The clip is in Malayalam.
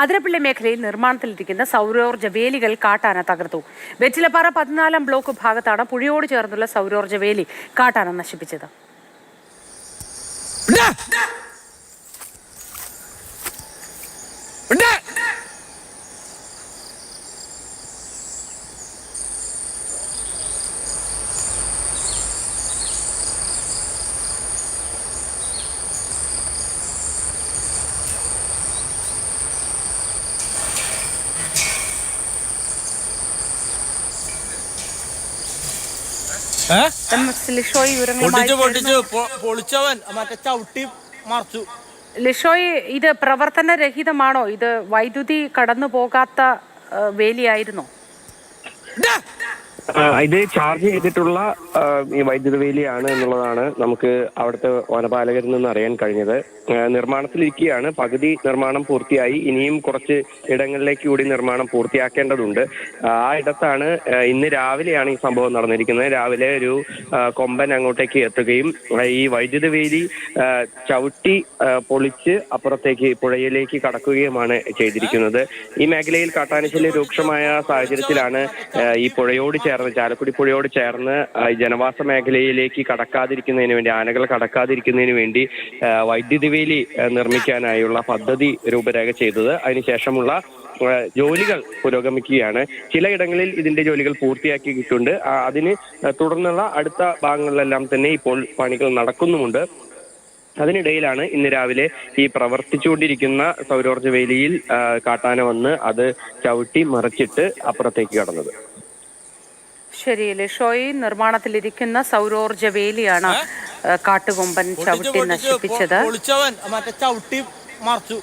അതിരപ്പള്ളി മേഖലയിൽ നിർമ്മാണത്തിലിരിക്കുന്ന സൗരോർജ വേലികൾ കാട്ടാന തകർത്തു. വെറ്റിലപ്പാറ പതിനാലാം ബ്ലോക്ക് ഭാഗത്താണ് പുഴയോട് ചേർന്നുള്ള സൗരോർജ വേലി കാട്ടാന നശിപ്പിച്ചത്. ലിഷോയ് പൊട്ടിച്ചു പൊട്ടിച്ചു പൊളിച്ചവൻ മറ്റേ ചവിട്ടി മറച്ചു. ലിഷോയ് ഇത് പ്രവർത്തനരഹിതമാണോ? ഇത് വൈദ്യുതി കടന്നു പോകാത്ത വേലിയായിരുന്നോ? ഇത് ചാർജ് ചെയ്തിട്ടുള്ള ഈ വൈദ്യുത വേലിയാണ് എന്നുള്ളതാണ് നമുക്ക് അവിടുത്തെ വനപാലകരിൽ നിന്ന് അറിയാൻ കഴിഞ്ഞത്. നിർമ്മാണത്തിലിരിക്കുകയാണ്. പകുതി നിർമ്മാണം പൂർത്തിയായി. ഇനിയും കുറച്ച് ഇടങ്ങളിലേക്ക് കൂടി നിർമ്മാണം പൂർത്തിയാക്കേണ്ടതുണ്ട്. ആ ഇടത്താണ് ഇന്ന് രാവിലെയാണ് ഈ സംഭവം നടന്നിരിക്കുന്നത്. രാവിലെ ഒരു കൊമ്പൻ അങ്ങോട്ടേക്ക് എത്തുകയും ഈ വൈദ്യുത വേലി ചവിട്ടി പൊളിച്ച് അപ്പുറത്തേക്ക് പുഴയിലേക്ക് കടക്കുകയുമാണ് ചെയ്തിരിക്കുന്നത്. ഈ മേഖലയിൽ കാട്ടാനശല്യ രൂക്ഷമായ സാഹചര്യത്തിലാണ് ഈ പുഴയോട് ചേർന്ന് ചാലക്കുടി പുഴയോട് ചേർന്ന് ജനവാസ മേഖലയിലേക്ക് കടക്കാതിരിക്കുന്നതിന് വേണ്ടി ആനകൾ കടക്കാതിരിക്കുന്നതിന് വേണ്ടി വൈദ്യുതി വേലി നിർമ്മിക്കാനായുള്ള പദ്ധതി രൂപരേഖ ചെയ്തത്. അതിനുശേഷമുള്ള ജോലികൾ പുരോഗമിക്കുകയാണ്. ചിലയിടങ്ങളിൽ ഇതിന്റെ ജോലികൾ പൂർത്തിയാക്കിയിട്ടുണ്ട്. അതിന് തുടർന്നുള്ള അടുത്ത ഭാഗങ്ങളിലെല്ലാം തന്നെ ഇപ്പോൾ പണികൾ നടക്കുന്നുമുണ്ട്. അതിനിടയിലാണ് ഇന്ന് രാവിലെ ഈ പ്രവർത്തിച്ചുകൊണ്ടിരിക്കുന്ന സൗരോർജ വേലിയിൽ കാട്ടാന വന്ന് അത് ചവിട്ടി മറിച്ചിട്ട് അപ്പുറത്തേക്ക് കടന്നത്. ശരി ഷോയി നിർമ്മാണത്തിലിരിക്കുന്ന സൗരോർജ വേലിയാണ് കാട്ടുകൊമ്പൻ ചവിട്ടി നശിപ്പിച്ചത്. മറ്റേ ചവിട്ടി മറച്ചു.